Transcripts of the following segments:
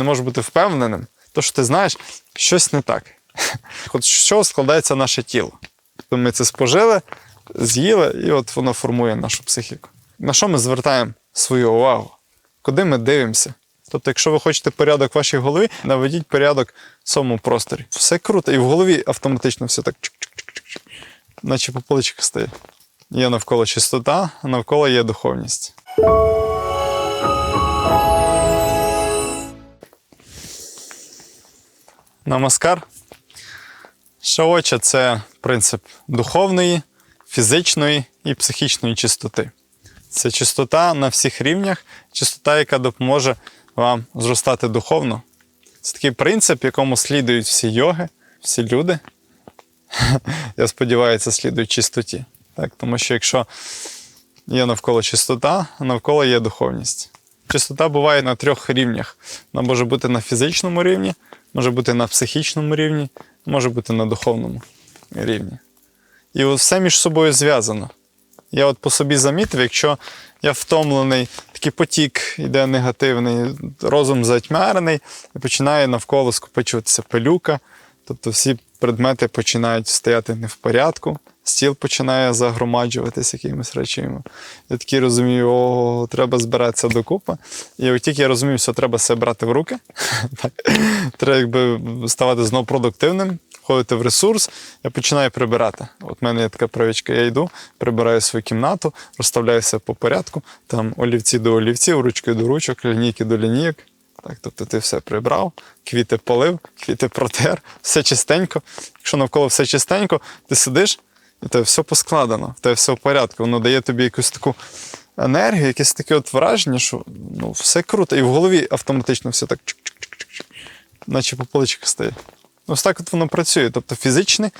не можеш бути впевненим, то що ти знаєш, щось не так. От з чого складається наше тіло? То ми це спожили, з'їли, і от воно формує нашу психіку. На що ми звертаємо свою увагу? Куди ми дивимося? Тобто, якщо ви хочете порядок в вашій голові, наведіть порядок в своєму просторі. Все круто, і в голові автоматично все так чик-чик-чик-чик, наче по поличках стає. Є навколо чистота, а навколо є духовність. Намаскар. Шаоча це принцип духовної, фізичної і психічної чистоти. Це чистота на всіх рівнях, чистота, яка допоможе вам зростати духовно. Це такий принцип, якому слідують всі йоги, всі люди. Я сподіваюся, слідують чистоті. Так? Тому що якщо є навколо чистота, навколо є духовність. Чистота буває на трьох рівнях. Вона може бути на фізичному рівні, може бути на психічному рівні, може бути на духовному рівні. І от все між собою зв'язано. Я от по собі замітив, якщо я втомлений, такий потік йде негативний, розум затьмарений і починає навколо скопичуватися пилюка, тобто всі предмети починають стояти не в порядку, стіл починає загромаджуватися якимись речами. Я такий розумію, о, треба збиратися докупи. І от тільки я розумію, що треба себе брати в руки, треба якби ставати знову продуктивним, входити в ресурс, я починаю прибирати. От в мене є така привичка, я йду, прибираю свою кімнату, розставляю все по порядку, там олівці до олівців, ручки до ручок, лінійки до лінійок. Так, тобто ти все прибрав, квіти полив, квіти протер, все чистенько. Якщо навколо все чистенько, ти сидиш і тебе все поскладено, в тебе все в порядку. Воно дає тобі якусь таку енергію, якесь таке от враження, що ну, все круто. І в голові автоматично все так наче по поличках стає. Ось так от воно працює. Тобто фізичне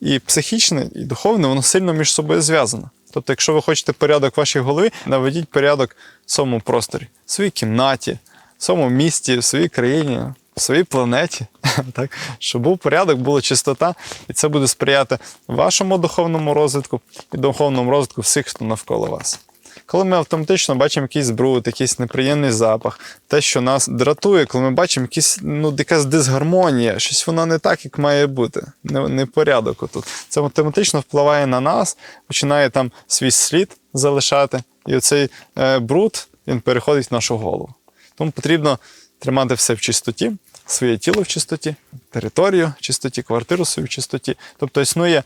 і психічне, і духовне, воно сильно між собою зв'язано. Тобто, якщо ви хочете порядок в вашій голові, наведіть порядок в своєму просторі, в своїй кімнаті, в своєму місті, в своїй країні, в своїй планеті. Так? Щоб був порядок, була чистота, і це буде сприяти вашому духовному розвитку і духовному розвитку всіх, хто навколо вас. Коли ми автоматично бачимо якийсь бруд, якийсь неприємний запах, те, що нас дратує, коли ми бачимо якісь, ну, якась дисгармонія, щось воно не так, як має бути, не, не порядок отут. Це автоматично впливає на нас, починає там свій слід залишати, і оцей е, бруд він переходить в нашу голову. Тому потрібно тримати все в чистоті, своє тіло в чистоті, територію в чистоті, квартиру свою в чистоті. Тобто існує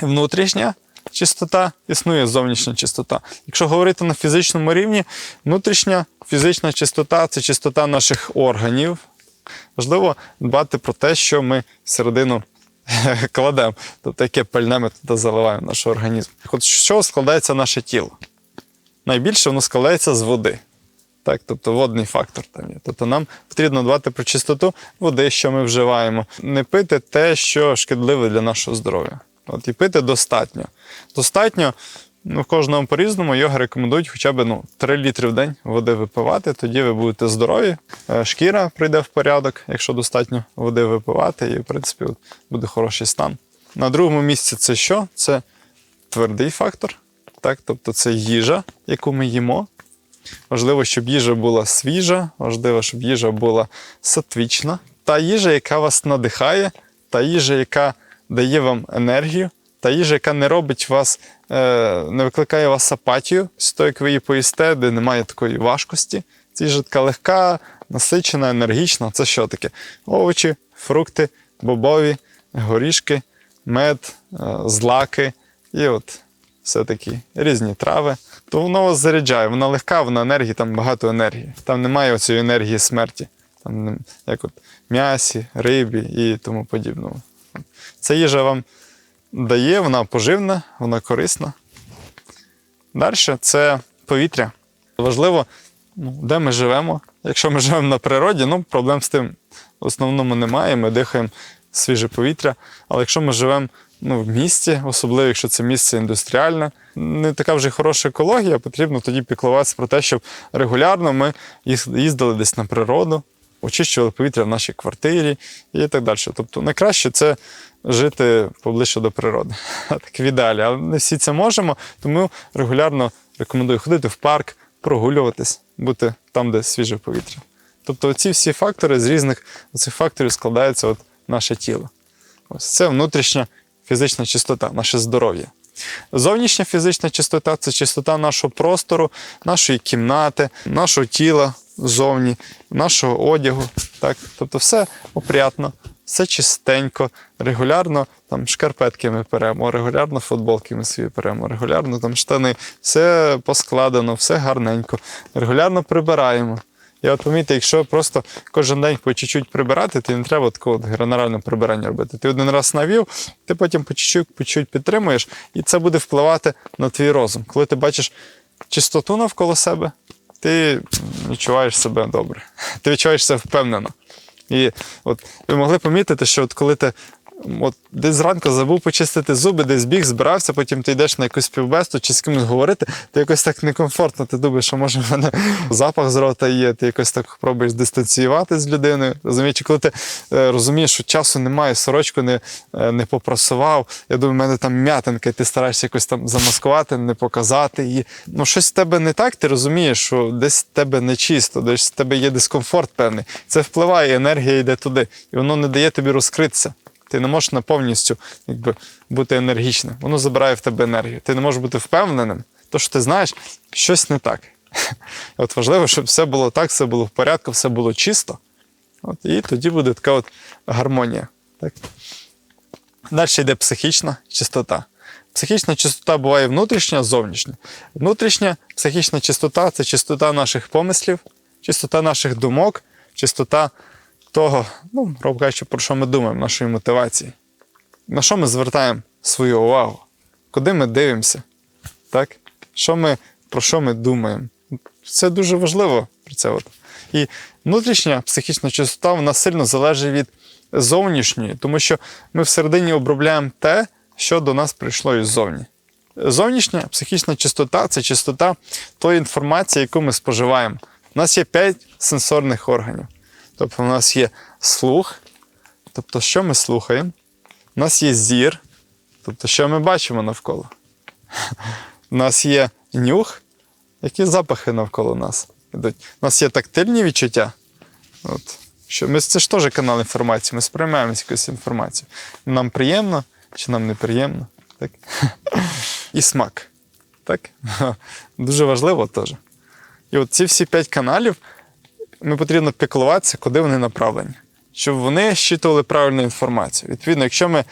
внутрішня чистота, існує зовнішня чистота. Якщо говорити на фізичному рівні, внутрішня фізична чистота це чистота наших органів. Важливо дбати про те, що ми всередину кладемо, тобто яке пальне ми туди заливаємо в наш організм. От з чого складається наше тіло? Найбільше воно складається з води. Так, тобто водний фактор там є. Тобто нам потрібно дбати про чистоту води, що ми вживаємо, не пити те, що шкідливе для нашого здоров'я. От і пити достатньо. Достатньо, ну, кожному по-різному йога рекомендують хоча б ну, 3 літри в день води випивати, тоді ви будете здорові, е, шкіра прийде в порядок, якщо достатньо води випивати, і в принципі от, буде хороший стан. На другому місці це що? Це твердий фактор, так? тобто це їжа, яку ми їмо. Важливо, щоб їжа була свіжа, важливо, щоб їжа була сатвічна. Та їжа, яка вас надихає, та їжа, яка дає вам енергію, та їжа, яка не робить вас, е, не викликає вас апатію, з того, як ви її поїсте, де немає такої важкості. Це їжа така легка, насичена, енергічна. Це що таке? Овочі, фрукти, бобові, горішки, мед, е, злаки і от все такі різні трави. То воно вас заряджає, вона легка, вона енергії, там багато енергії. Там немає оцієї енергії смерті, там, як от м'ясі, рибі і тому подібному. Ця їжа вам дає, вона поживна, вона корисна. Далі це повітря. Важливо, ну, де ми живемо. Якщо ми живемо на природі, ну проблем з тим в основному немає. Ми дихаємо свіже повітря. Але якщо ми живемо ну, в місті, особливо якщо це місце індустріальне, не така вже хороша екологія, потрібно тоді піклуватися про те, щоб регулярно ми їздили десь на природу, очищували повітря в нашій квартирі і так далі. Тобто найкраще це жити поближче до природи. Так в ідеалі. Але не всі це можемо, тому регулярно рекомендую ходити в парк, прогулюватись, бути там, де свіже повітря. Тобто ці всі фактори з різних цих факторів складається от наше тіло. Ось це внутрішня фізична чистота, наше здоров'я. Зовнішня фізична чистота це чистота нашого простору, нашої кімнати, нашого тіла зовні, нашого одягу. Так? Тобто все опрятно, все чистенько, регулярно там шкарпетки ми перемо, регулярно футболки ми свої перемо, регулярно там штани, все поскладено, все гарненько, регулярно прибираємо. Я от помітив, якщо просто кожен день по чуть-чуть прибирати, то не треба такого от прибирання робити. Ти один раз навів, ти потім по чуть-чуть, по чуть підтримуєш, і це буде впливати на твій розум. Коли ти бачиш чистоту навколо себе, ти відчуваєш себе добре. Ти відчуваєш себе впевнено. І от ви могли помітити, що от коли ти от десь зранку забув почистити зуби, десь біг, збирався, потім ти йдеш на якусь співбесіду чи з кимось говорити, ти якось так некомфортно. Ти думаєш, що може в мене запах з рота є, ти якось так пробуєш дистанціювати з людиною. Розумієш, коли ти е, розумієш, що часу немає, сорочку не, е, не попрасував. Я думаю, в мене там м'ятинка, і ти стараєшся якось там замаскувати, не показати її. Ну, щось в тебе не так, ти розумієш, що десь в тебе не чисто, десь в тебе є дискомфорт певний. Це впливає, енергія йде туди, і воно не дає тобі розкритися. Ти не можеш на повністю якби, бути енергічним. Воно забирає в тебе енергію. Ти не можеш бути впевненим, то що ти знаєш, щось не так. От важливо, щоб все було так, все було в порядку, все було чисто. От, і тоді буде така от гармонія. Так? Далі йде психічна чистота. Психічна чистота буває внутрішня, зовнішня. Внутрішня психічна чистота це чистота наших помислів, чистота наших думок, чистота того, ну, грубо кажучи, про що ми думаємо, нашої мотивації. На що ми звертаємо свою увагу? Куди ми дивимося? Так? Що ми, про що ми думаємо? Це дуже важливо про це. От. І внутрішня психічна чистота вона сильно залежить від зовнішньої, тому що ми всередині обробляємо те, що до нас прийшло іззовні. Зовнішня психічна чистота це чистота тої інформації, яку ми споживаємо. У нас є п'ять сенсорних органів. Тобто, у нас є слух, тобто, що ми слухаємо, у нас є зір, тобто, що ми бачимо навколо. У нас є нюх, які запахи навколо нас йдуть. У нас є тактильні відчуття. От. Що ми, це ж теж канал інформації, ми сприймаємо якусь інформацію. Нам приємно чи нам неприємно. Так? І смак. Так? Дуже важливо теж. І от ці всі п'ять каналів ми потрібно піклуватися, куди вони направлені. Щоб вони щитували правильну інформацію. Відповідно, якщо ми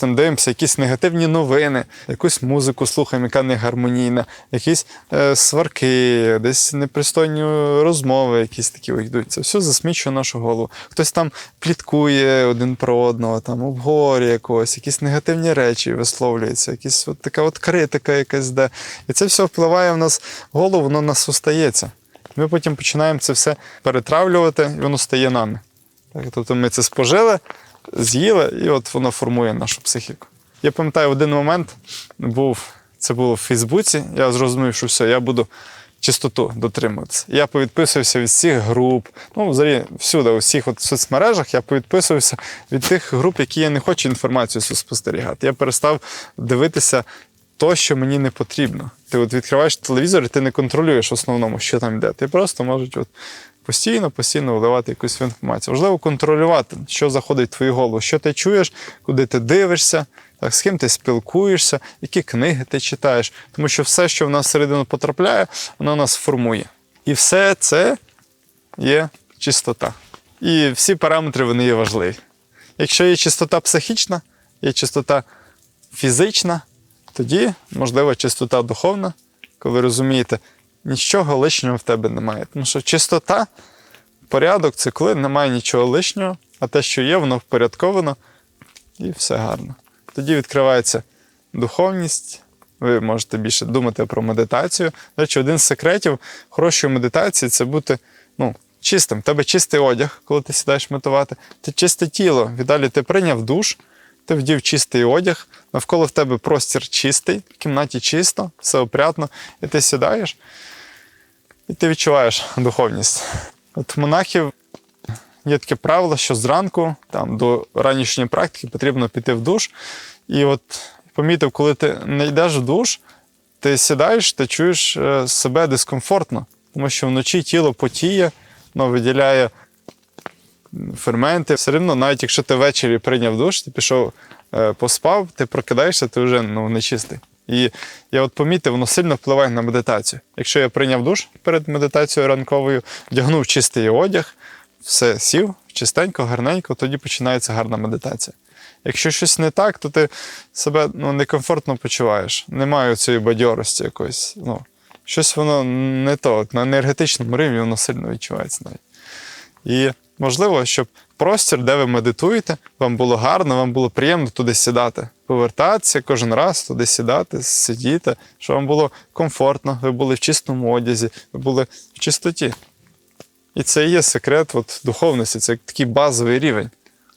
там дивимося якісь негативні новини, якусь музику слухаємо, яка не гармонійна, якісь е, сварки, десь непристойні розмови, якісь такі йдуть. Це все засмічує нашу голову. Хтось там пліткує один про одного, там обговорює якогось, якісь негативні речі висловлюються, якісь от така от критика якась де. І це все впливає в нас в голову, воно нас остається. Ми потім починаємо це все перетравлювати, і воно стає нами. Так, тобто ми це спожили, з'їли, і от воно формує нашу психіку. Я пам'ятаю, один момент був, це було в Фейсбуці, я зрозумів, що все, я буду чистоту дотримуватися. Я повідписувався від всіх груп, ну, взагалі, всюди, у всіх от соцмережах я повідписувався від тих груп, які я не хочу інформацію спостерігати. Я перестав дивитися то, що мені не потрібно. Ти от відкриваєш телевізор, і ти не контролюєш в основному, що там йде. Ти просто можеш от постійно, постійно вливати якусь інформацію. Важливо контролювати, що заходить в твою голову, що ти чуєш, куди ти дивишся, так, з ким ти спілкуєшся, які книги ти читаєш. Тому що все, що в нас всередину потрапляє, воно нас формує. І все це є чистота. І всі параметри вони є важливі. Якщо є чистота психічна, є чистота фізична, тоді, можливо, чистота духовна, коли розумієте, нічого лишнього в тебе немає. Тому що чистота, порядок це коли немає нічого лишнього, а те, що є, воно впорядковано і все гарно. Тоді відкривається духовність. Ви можете більше думати про медитацію. До речі, один з секретів хорошої медитації це бути ну, чистим. В тебе чистий одяг, коли ти сідаєш медитувати, ти чисте тіло. Віддалі ти прийняв душ, ти вдів чистий одяг, навколо в тебе простір чистий, в кімнаті чисто, все опрятно, і ти сідаєш, і ти відчуваєш духовність. От монахів є таке правило, що зранку, там, до ранішньої практики, потрібно піти в душ. І от помітив, коли ти не йдеш в душ, ти сідаєш, ти чуєш е, себе дискомфортно, тому що вночі тіло потіє, воно виділяє ферменти. Все одно, навіть якщо ти ввечері прийняв душ, ти пішов е, поспав, ти прокидаєшся, ти вже ну, нечистий. І я от помітив, воно сильно впливає на медитацію. Якщо я прийняв душ перед медитацією ранковою, вдягнув чистий одяг, все сів чистенько, гарненько, тоді починається гарна медитація. Якщо щось не так, то ти себе ну, некомфортно почуваєш. Немає цієї бадьорості якоїсь. Ну, щось воно не то. На енергетичному рівні воно сильно відчувається навіть. І можливо, щоб простір, де ви медитуєте, вам було гарно, вам було приємно туди сідати, повертатися кожен раз туди сідати, сидіти, щоб вам було комфортно, ви були в чистому одязі, ви були в чистоті. І це і є секрет от, духовності, це такий базовий рівень.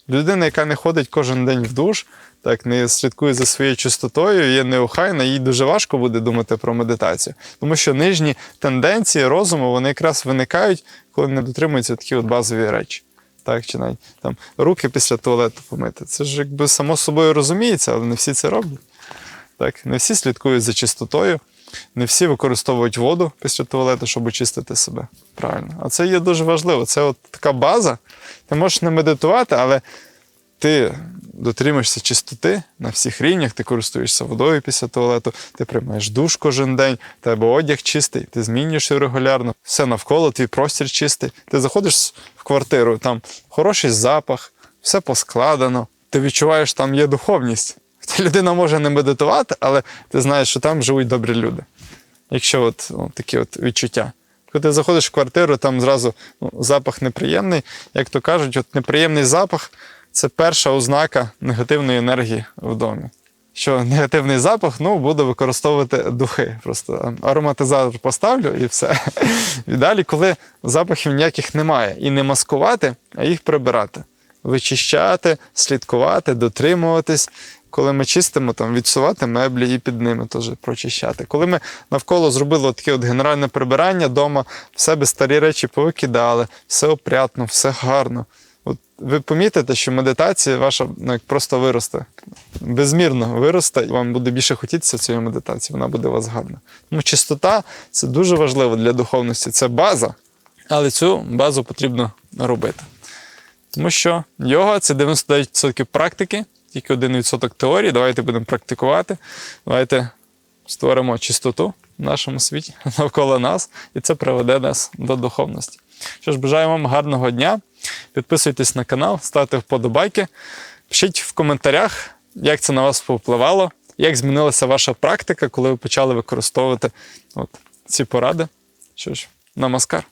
Людина, яка не ходить кожен день в душ, так не слідкує за своєю чистотою, є неохайна, їй дуже важко буде думати про медитацію. Тому що нижні тенденції розуму вони якраз виникають, коли не дотримуються такі от базові речі. Так, чи навіть там руки після туалету помити. Це ж якби само собою розуміється, але не всі це роблять. Так, не всі слідкують за чистотою, не всі використовують воду після туалету, щоб очистити себе. Правильно. А це є дуже важливо. Це от така база. Ти можеш не медитувати, але ти дотримуєшся чистоти на всіх рівнях, ти користуєшся водою після туалету, ти приймаєш душ кожен день, тебе одяг чистий, ти змінюєш його регулярно, все навколо, твій простір чистий. Ти заходиш в квартиру, там хороший запах, все поскладено. Ти відчуваєш, там є духовність. Хоча людина може не медитувати, але ти знаєш, що там живуть добрі люди. Якщо от, ну, такі от відчуття. Коли ти заходиш в квартиру, там зразу ну, запах неприємний. Як то кажуть, от неприємний запах це перша ознака негативної енергії в домі. Що негативний запах, ну, буду використовувати духи. Просто ароматизатор поставлю і все. І далі, коли запахів ніяких немає, і не маскувати, а їх прибирати. Вичищати, слідкувати, дотримуватись. Коли ми чистимо, там, відсувати меблі і під ними теж прочищати. Коли ми навколо зробили таке от генеральне прибирання вдома, в себе старі речі повикидали, все опрятно, все гарно. От ви помітите, що медитація ваша ну, як просто виросте. Безмірно виросте, і вам буде більше хотітися цієї медитації, вона буде у вас гарна. Тому чистота це дуже важливо для духовності. Це база, але цю базу потрібно робити. Тому що йога це 99% практики, тільки 1% теорії. Давайте будемо практикувати. Давайте створимо чистоту в нашому світі навколо нас, і це приведе нас до духовності. Що ж, бажаю вам гарного дня. Підписуйтесь на канал, ставте вподобайки. Пишіть в коментарях, як це на вас повпливало, як змінилася ваша практика, коли ви почали використовувати от, ці поради. Що ж, намаскар.